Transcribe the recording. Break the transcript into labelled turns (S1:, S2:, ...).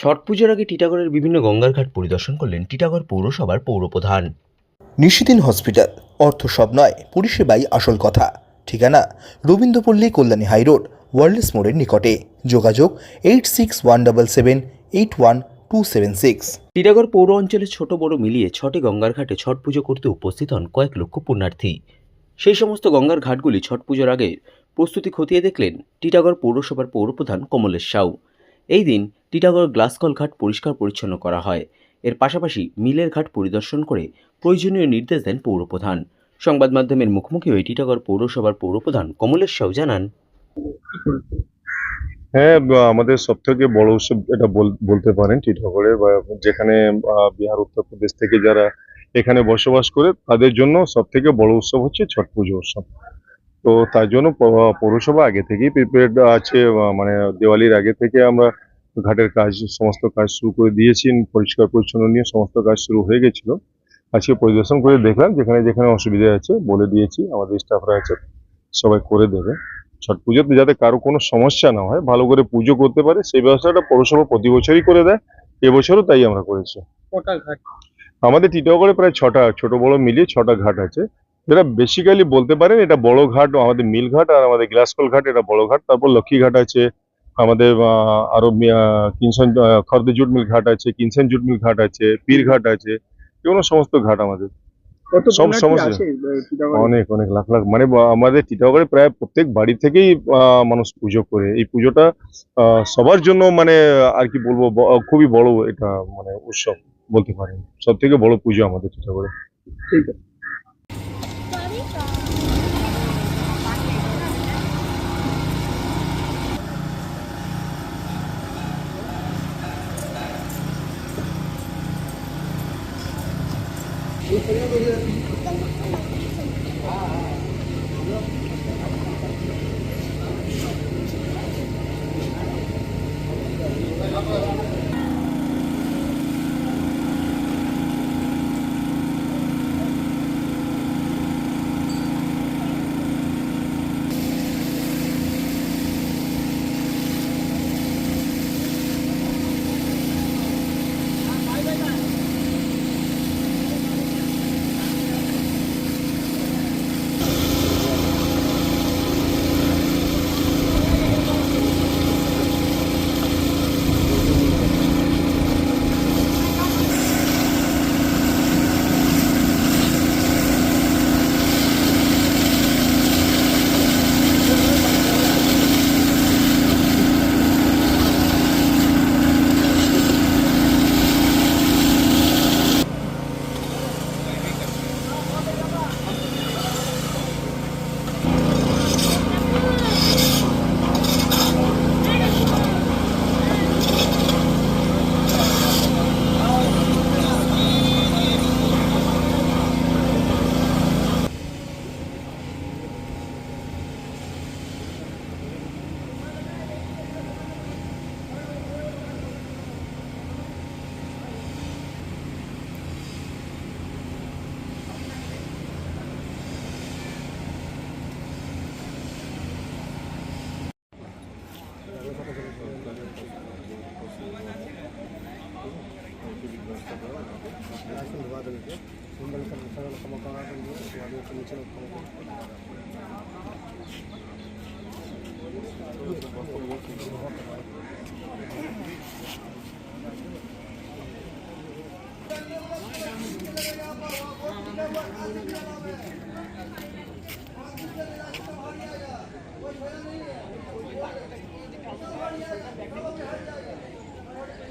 S1: ছট পুজোর আগে টিটাগড়ের বিভিন্ন গঙ্গার ঘাট পরিদর্শন করলেন টিটাগড় পৌরসভার পৌরপ্রধান।
S2: নিশিদিন হসপিটাল অর্থ সব নয় পরিষেবাই আসল কথা। ঠিকানা রবীন্দ্রপল্লী কল্যাণী হাইরোড ওয়ার্ল্ডস মোড়ের নিকটে। যোগাযোগ eight six one double seven eight one two seven six.
S1: Titagarh পৌর অঞ্চলে ছোট বড় মিলিয়ে ছটি গঙ্গার ঘাটে ছট পুজো করতে উপস্থিত হন কয়েক লক্ষ পুণ্যার্থী। সেই সমস্ত গঙ্গার ঘাটগুলি ছট পুজোর আগে প্রস্তুতি খতিয়ে দেখলেন টিটাগড় পৌরসভার পৌরপ্রধান কমলেশ সাউ। এই দিন টিটাগড় গ্লাসকল ঘাট পরিষ্কার পরিচ্ছন্ন করা হয়। এর পাশাপাশি মিলের ঘাট পরিদর্শন করে প্রয়োজনীয় নির্দেশ দেন পৌরপ্রধান। সংবাদ মাধ্যমের মুখোমুখি হয়ে টিটাগড় পৌরসভার পৌরপ্রধান কমলেশ সাউ জানান।
S3: হ্যাঁ আমাদের সব থেকে বড় উৎসব এটা বল- বলতে পারেন টিটাগড়ের যেখানে বিহার উত্তরপ্রদেশ থেকে যারা এখানে বসবাস করে, তাদের জন্য সব থেকে বড় উৎসব হচ্ছে ছট পুজো উৎসব। তো তার জন্য পৌরসভা আগে থেকেই প্রিপেয়ার্ড আছে মানে দেওয়ালির আগে থেকে আমরা ঘাটের কাজ সমস্ত কাজ শুরু করে দিয়েছি পরিষ্কার পরিচ্ছন্ন নিয়ে সমস্ত কাজ শুরু হয়ে গেছিল। আজকে পরিদর্শন করে দেখলাম যেখানে যেখানে অসুবিধা আছে বলে দিয়েছি আমাদের স্টাফরা আছে সবাই করে দেবে। ছট পুজোতে যাতে কারও কোনো সমস্যা না হয় ভালো করে পুজো করতে পারে সেই ব্যবস্থাটা পৌরসভা প্রতি বছরই করে দেয় এবছরও তাই আমরা করেছি। আমাদের টিটাগড়ে প্রায় ছটা ছোট বড় মিলিয়ে ছটা ঘাট আছে। যেটা বেসিক্যালি বলতে পারেন এটা বড় ঘাট আমাদের মিল ঘাট আর আমাদের গ্লাসকল ঘাট এটা বড় ঘাট তারপর লক্ষ্মী ঘাট আছে আমাদের আরও কিনসন খর্দে জুট মিল ঘাট আছে কিনসেন জুট মিল ঘাট আছে পীর ঘাট আছে এগুলো সমস্ত ঘাট আমাদের। সব সমস্যা। অনেক অনেক লাখ লাখ মানে আমাদের টিটাগড়ে প্রায় প্রত্যেক বাড়ি থেকেই আহ, মানুষ পুজো করে। এই পুজোটা আহ, সবার জন্য মানে আর কি বলব খুবই বড় এটা মানে উৎসব বলতে পারেন। সব থেকে বড় পুজো আমাদের টিটাগড়ে
S4: ঠিক আছে। 아, 아. మిమ్మల్ని సగం పోరాటంలో వాళ్ళు సంబంధించిన Thank you.